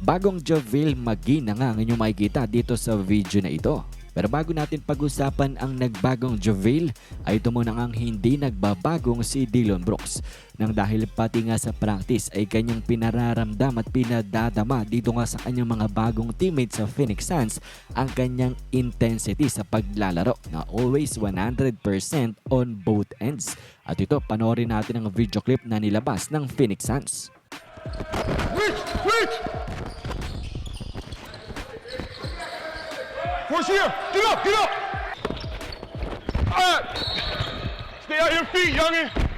Bagong Javel Magi na nga ang inyong makikita dito sa video na ito. Pero bago natin pag-usapan ang nagbagong Javel, ay ito muna ang hindi nagbabagong si Dylan Brooks. Nang dahil pati nga sa practice ay kanyang pinararamdam at pinadadama dito nga sa kanyang mga bagong teammates sa Phoenix Suns ang kanyang intensity sa paglalaro na always 100% on both ends. At ito, panoorin natin ang video clip na nilabas ng Phoenix Suns. Reach! Reach! Force here! Get up! Get up! Alright! Stay on your feet, youngin!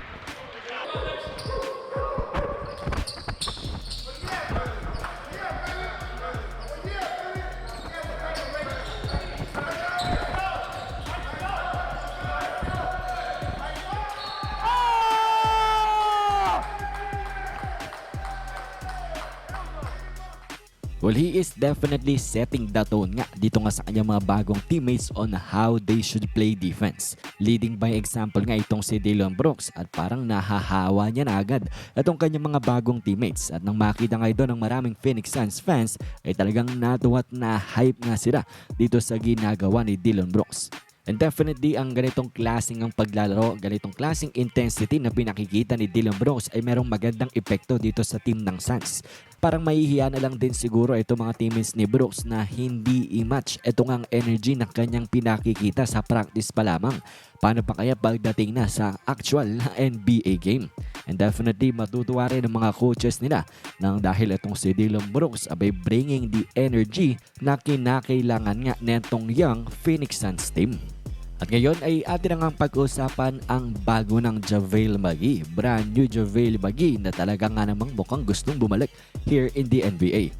Well, he is definitely setting the tone nga dito nga sa kanyang mga bagong teammates on how they should play defense. Leading by example nga itong si Dylan Brooks at parang nahahawa niya na agad itong kanyang mga bagong teammates. At nang makita nga ito ng maraming Phoenix Suns fans ay talagang natuwa at na-hype nga sila dito sa ginagawa ni Dylan Brooks. And definitely ang ganitong klaseng ang paglalaro, ganitong klaseng intensity na pinakikita ni Dylan Brooks ay merong magandang epekto dito sa team ng Suns. Parang mahihiya na lang din siguro ito mga teammates ni Brooks na hindi i-match itong ang energy na kanyang pinakikita sa practice pa lamang. Paano pa kaya pagdating na sa actual na NBA game? And definitely matutuwa rin ang mga coaches nila nang dahil itong si Dylan Brooks abay bringing the energy na kinakailangan nga netong young Phoenix Suns team. At ngayon ay atin na nga pag-usapan ang bago ng Javel Magi. Brand new Javel Magi na talaga nga namang mukhang gustong bumalik here in the NBA.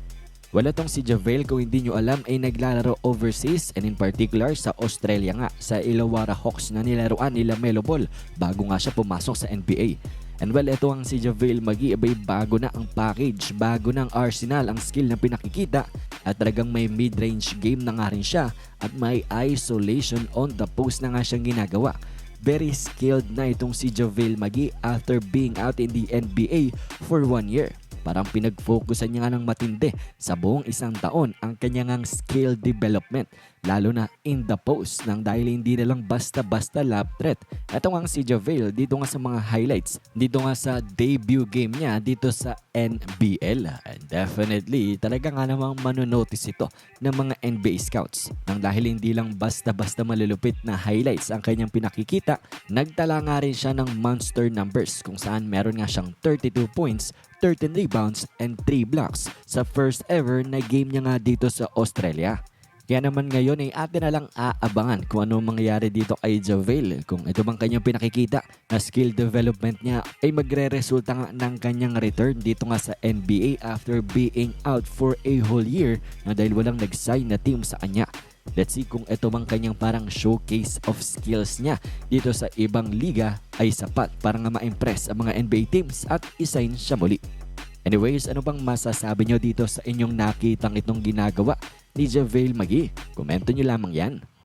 Wala tong si Javel kung hindi nyo alam ay naglalaro overseas and in particular sa Australia nga sa Illawarra Hawks na nilaruan nila Melo Ball bago nga siya pumasok sa NBA. And well, ito ang si Javel Magi, abay bago na ang package, bago ng arsenal ang skill na pinakikita at talagang may mid-range game na nga rin siya at may isolation on the post na nga siyang ginagawa. Very skilled na itong si Javel Magi after being out in the NBA for one year. Parang pinag-focusan niya nga ng matindi sa buong isang taon ang kanyang skill development lalo na in the post nang dahil hindi na lang basta-basta lab threat. Ito nga si Javel dito nga sa mga highlights, dito nga sa debut game niya dito sa NBL. And definitely talaga nga namang manonotice ito ng mga NBA scouts nang dahil hindi lang basta-basta malulupit na highlights ang kanyang pinakikita, nagtala nga rin siya ng monster numbers kung saan meron nga siyang 32 points 13 rebounds and 3 blocks sa first ever na game niya nga dito sa Australia. Kaya naman ngayon ay atin na lang aabangan kung ano mangyayari dito kay Javel. Kung ito bang kanyang pinakikita na skill development niya ay magre-resulta nga ng kanyang return dito nga sa NBA after being out for a whole year na dahil walang nag-sign na team sa kanya. Let's see kung ito bang kanyang parang showcase of skills niya dito sa ibang liga ay sapat para nga ma-impress ang mga NBA teams at isign siya muli. Anyways, ano bang masasabi nyo dito sa inyong nakitang itong ginagawa ni Javel Magi? Komento nyo lamang yan.